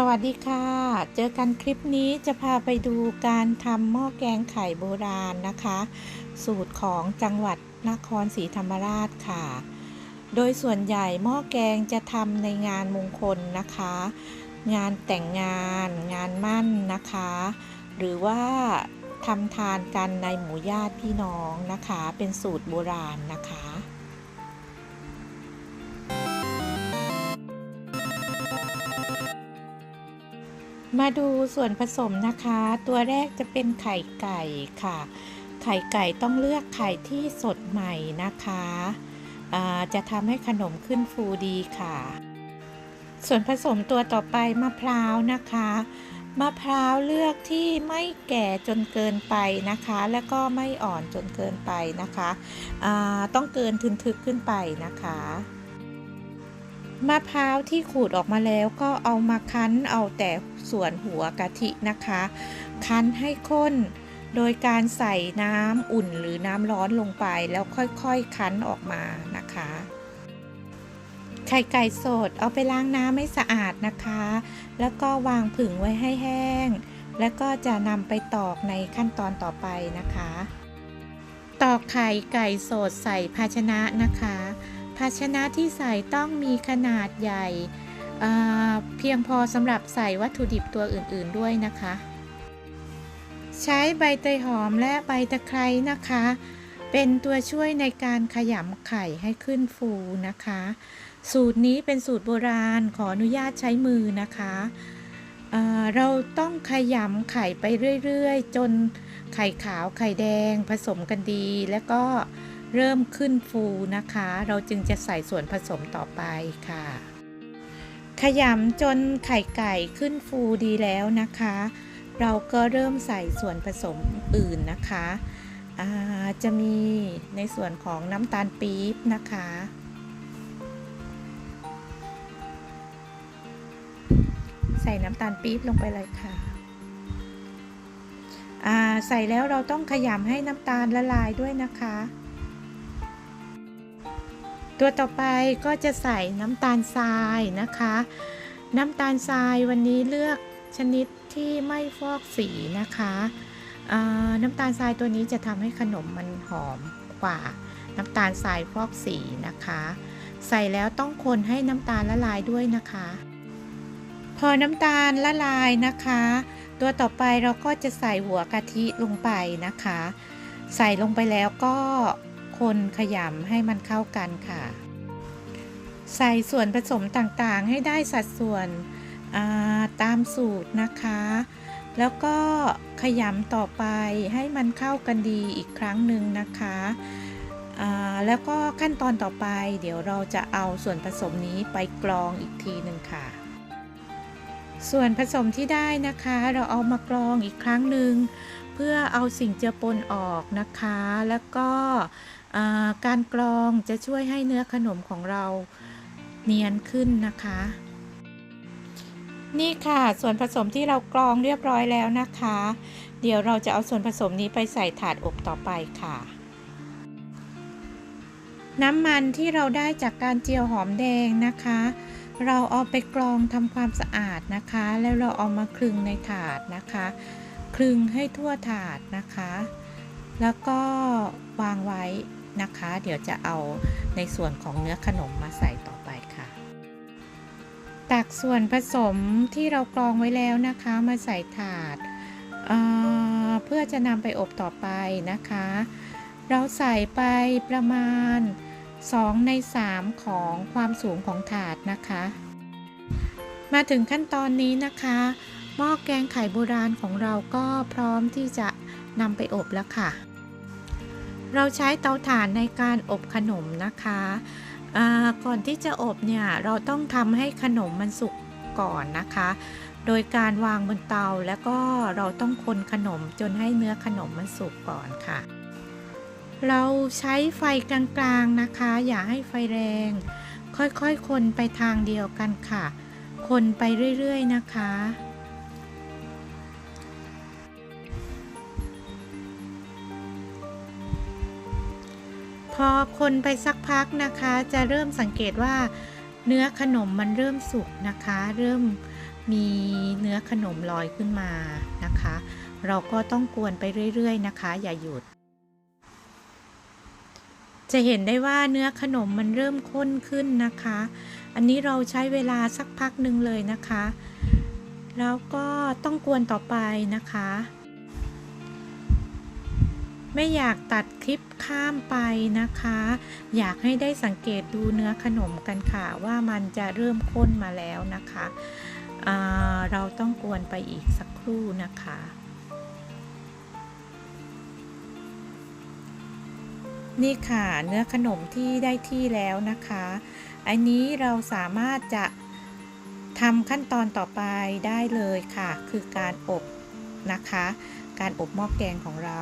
สวัสดีค่ะ เจอกันคลิปนี้จะพาไปดูการทำหม้อแกงไข่โบราณนะคะ สูตรของจังหวัดนครศรีธรรมราชค่ะ โดยส่วนใหญ่หม้อแกงจะทำในงานมงคลนะคะ งานแต่งงาน งานมั่นนะคะ หรือว่าทำทานกันในหมู่ญาติพี่น้องนะคะ เป็นสูตรโบราณนะคะ มาดูส่วนผสมนะคะ ตัวแรกจะเป็นไข่ไก่ค่ะ ไข่ไก่ต้องเลือกไข่ที่สดใหม่นะคะจะทำให้ขนมขึ้นฟูดีค่ะ ส่วนผสมตัวต่อไปมะพร้าวนะคะ มะพร้าวเลือกที่ไม่แก่จนเกินไปนะคะ แล้วก็ไม่อ่อนจนเกินไปนะคะ ต้องเกินทึนทึกขึ้นไปนะคะ มะพร้าวที่ขูดออกมาแล้วก็เอามาคั้นเอาแต่ส่วนหัวกะทินะคะ คั้นให้ข้น โดยการใส่น้ำอุ่นหรือน้ำร้อนลงไปแล้วค่อยๆคั้นออกมานะคะ ไข่ไก่สดเอาไปล้างน้ำให้สะอาดนะคะ แล้วก็วางผึ่งไว้ให้แห้ง แล้วก็จะนำไปตอกในขั้นตอนต่อไปนะคะ ตอกไข่ไก่สดใส่ภาชนะนะคะ ภาชนะที่ใส่ต้องมีขนาดใหญ่ เพียงพอสำหรับใส่วัตถุดิบตัวอื่นๆด้วยนะคะ ใช้ใบเตยหอมและใบตะไคร้นะคะ เป็นตัวช่วยในการขยำไข่ให้ขึ้นฟูนะคะ สูตรนี้เป็นสูตรโบราณขออนุญาตใช้มือนะคะเราต้องขยำไข่ไปเรื่อย ๆ จนไข่ขาวไข่แดงผสมกันดี แล้วก็ เริ่มขึ้นฟูนะคะ เราจึงจะใส่ส่วนผสมต่อไปค่ะ ขยำจนไข่ไก่ขึ้นฟูดีแล้วนะคะ เราก็เริ่มใส่ส่วนผสมอื่นนะคะจะมีในส่วนของน้ำตาลปี๊บนะคะ ใส่น้ำตาลปี๊บลงไปเลยค่ะใส่แล้วเราต้องขยำให้น้ำตาลละลายด้วยนะคะ ตัวต่อไปก็จะใส่น้ำตาลทรายนะคะ น้ำตาลทรายวันนี้เลือกชนิดที่ไม่ฟอกสีนะคะน้ำตาลทรายตัวนี้จะทำให้ขนมมันหอมกว่า น้ำตาลทรายฟอกสีนะคะ ใส่แล้วต้องคนให้น้ำตาลละลายด้วยนะคะ พอน้ำตาลละลายนะคะ ตัวต่อไปเราก็จะใส่หัวกะทิลงไปนะคะ ใส่ลงไปแล้วก็ คนขยำให้มันเข้ากันค่ะ ใส่ส่วนผสมต่างๆ ให้ได้สัดส่วนาตามสูตรนะคะ แล้วก็ขยำต่อไปให้มันเข้ากันดีอีกครั้งหนึ่งนะคะแล้วก็ขั้นตอนต่อไป เดี๋ยวเราจะเอาส่วนผสมนี้ไปกรองอีกทีหนึ่งค่ะ ส่วนผสมที่ได้นะคะ เราเอามากรองอีกครั้งหนึ่งเพื่อเอาสิ่งเจือปนออกนะคะ แล้วก็ การกรองจะช่วยให้เนื้อขนมของเราเนียนขึ้นนะคะ นี่ค่ะส่วนผสมที่เรากรองเรียบร้อยแล้วนะคะ เดี๋ยวเราจะเอาส่วนผสมนี้ไปใส่ถาดอบต่อไปค่ะ น้ำมันที่เราได้จากการเจียวหอมแดงนะคะ เราเอาไปกรองทำความสะอาดนะคะ แล้วเราเอามาคลึงในถาดนะคะ คลึงให้ทั่วถาดนะคะ แล้วก็ วางไว้นะคะ เดี๋ยวจะเอาในส่วนของเนื้อขนมมาใส่ต่อไปค่ะ ตักส่วนผสมที่เรากรองไว้แล้วนะคะมาใส่ถาดเเพื่อจะนำไปอบต่อไปนะคะ เราใส่ไปประมาณ 2 ใน 3 ของความสูงของถาดนะคะ มาถึงขั้นตอนนี้นะคะหม้อแกงไข่โบราณของเราก็พร้อมที่จะนำไปอบแล้วค่ะ เราใช้เตาถ่านในการอบขนมนะคะก่อนที่จะอบเนี่ยเราต้องทำให้ขนมมันสุกก่อนนะคะ โดยการวางบนเตาแล้วก็เราต้องคนขนมจนให้เนื้อขนมมันสุกก่อนค่ะ เราใช้ไฟกลางๆนะคะ อย่าให้ไฟแรง ค่อยๆคคนไปทางเดียวกันค่ะ คนไปเรื่อยๆนะคะ พอคนไปสักพักนะคะ จะเริ่มสังเกตว่าเนื้อขนมมันเริ่มสุกนะคะ เริ่มมีเนื้อขนมลอยขึ้นมานะคะ เราก็ต้องกวนไปเรื่อย ๆ นะคะ อย่าหยุด จะเห็นได้ว่าเนื้อขนมมันเริ่มข้นขึ้นนะคะ อันนี้เราใช้เวลาสักพักหนึ่งเลยนะคะ แล้วก็ต้องกวนต่อไปนะคะ ไม่อยากตัดคลิปข้ามไปนะคะ อยากให้ได้สังเกตดูเนื้อขนมกันค่ะ ว่ามันจะเริ่มข้นมาแล้วนะคะเราต้องกวนไปอีกสักครู่นะคะ นี่ค่ะเนื้อขนมที่ได้ที่แล้วนะคะ อันนี้เราสามารถจะทำขั้นตอนต่อไปได้เลยค่ะ คือการอบนะคะ การอบหม้อแกงของเรา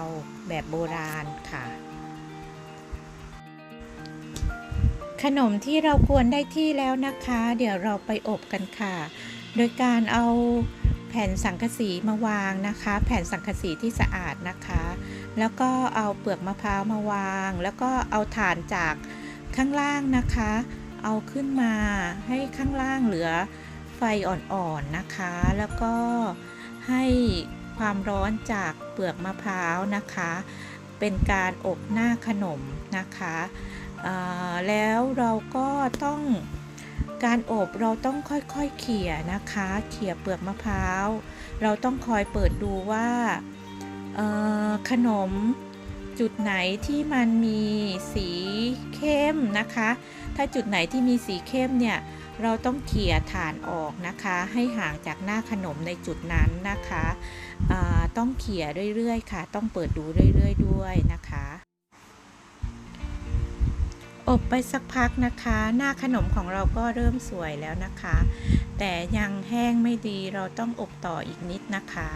แบบโบราณค่ะ ขนมที่เรากวนได้ที่แล้วนะคะ เดี๋ยวเราไปอบกันค่ะ โดยการเอาแผ่นสังกะสีมาวางนะคะ แผ่นสังกะสีที่สะอาดนะคะ แล้วก็เอาเปลือกมะพร้าวมาวาง แล้วก็เอาถ่านจากข้างล่างนะคะ เอาขึ้นมาให้ข้างล่างเหลือไฟอ่อนๆนะคะ แล้วก็ให้ ความร้อนจากเปลือกมะพร้าวนะคะ เป็นการอบหน้าขนมนะคะแล้วเราก็ต้องการอบเราต้องค่อยๆเขี่ยนะคะ เขี่ยเปลือกมะพร้าว เราต้องคอยเปิดดูว่าขนมจุดไหนที่มันมีสีเข้มนะคะ ถ้าจุดไหนที่มีสีเข้มเนี่ย เราต้องเขี่ยฐานออกนะคะ ให้ห่างจากหน้าขนมในจุดนั้นนะคะต้องเขี่ยเรื่อยๆ ค่ะ ต้องเปิดดูเรื่อยๆ ด้วยนะคะ อบไปสักพักนะคะ หน้าขนมของเราก็เริ่มสวยแล้วนะคะ แต่ยังแห้งไม่ดีเราต้องอบต่ออีกนิดนะคะ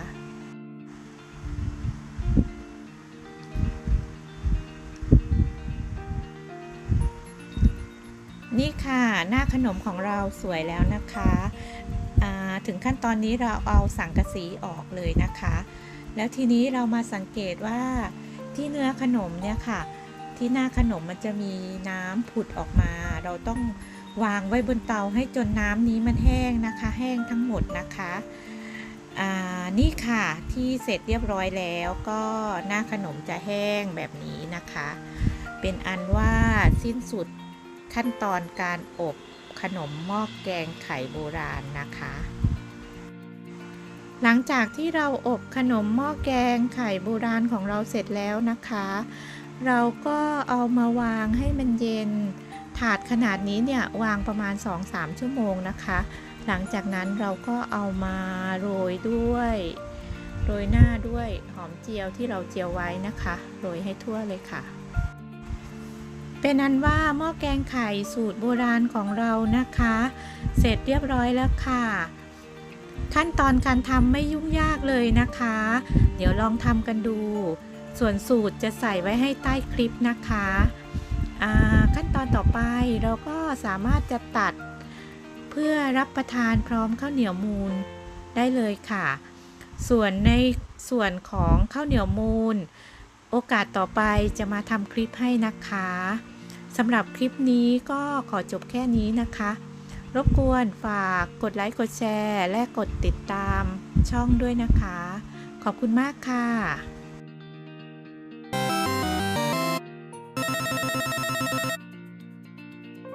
นี่ค่ะ หน้าขนมของเราสวยแล้วนะคะถึงขั้นตอนนี้เราเอาสังกะสีออกเลยนะคะ แล้วทีนี้เรามาสังเกตว่าที่เนื้อขนมเนี่ยค่ะ ที่หน้าขนมมันจะมีน้ำผุดออกมา เราต้องวางไว้บนเตาให้จนน้ำนี้มันแห้งนะคะ แห้งทั้งหมดนะคะนี่ค่ะที่เสร็จเรียบร้อยแล้วก็หน้าขนมจะแห้งแบบนี้นะคะ เป็นอันว่าสิ้นสุด ขั้นตอนการอบขนมหม้อแกงไข่โบราณนะคะ หลังจากที่เราอบขนมหม้อแกงไข่โบราณของเราเสร็จแล้วนะคะ เราก็เอามาวางให้มันเย็น ถาดขนาดนี้เนี่ยวางประมาณ 2-3 ชั่วโมงนะคะ หลังจากนั้นเราก็เอามาโรยด้วยโรยหน้าด้วยหอมเจียวที่เราเจียวไว้นะคะ โรยให้ทั่วเลยค่ะ เป็นอันว่าหม้อแกงไข่สูตรโบราณของเรานะคะ เสร็จเรียบร้อยแล้วค่ะ ขั้นตอนการทำไม่ยุ่งยากเลยนะคะ เดี๋ยวลองทำกันดู ส่วนสูตรจะใส่ไว้ให้ใต้คลิปนะคะขั้นตอนต่อไปเราก็สามารถจะตัด เพื่อรับประทานพร้อมข้าวเหนียวมูนได้เลยค่ะ ส่วนในส่วนของข้าวเหนียวมูนโอกาสต่อไปจะมาทำคลิปให้นะคะ สำหรับคลิปนี้ก็ขอจบแค่นี้นะคะ รบกวนฝากกดไลค์กดแชร์ และกดติดตามช่องด้วยนะคะ ขอบคุณมากค่ะ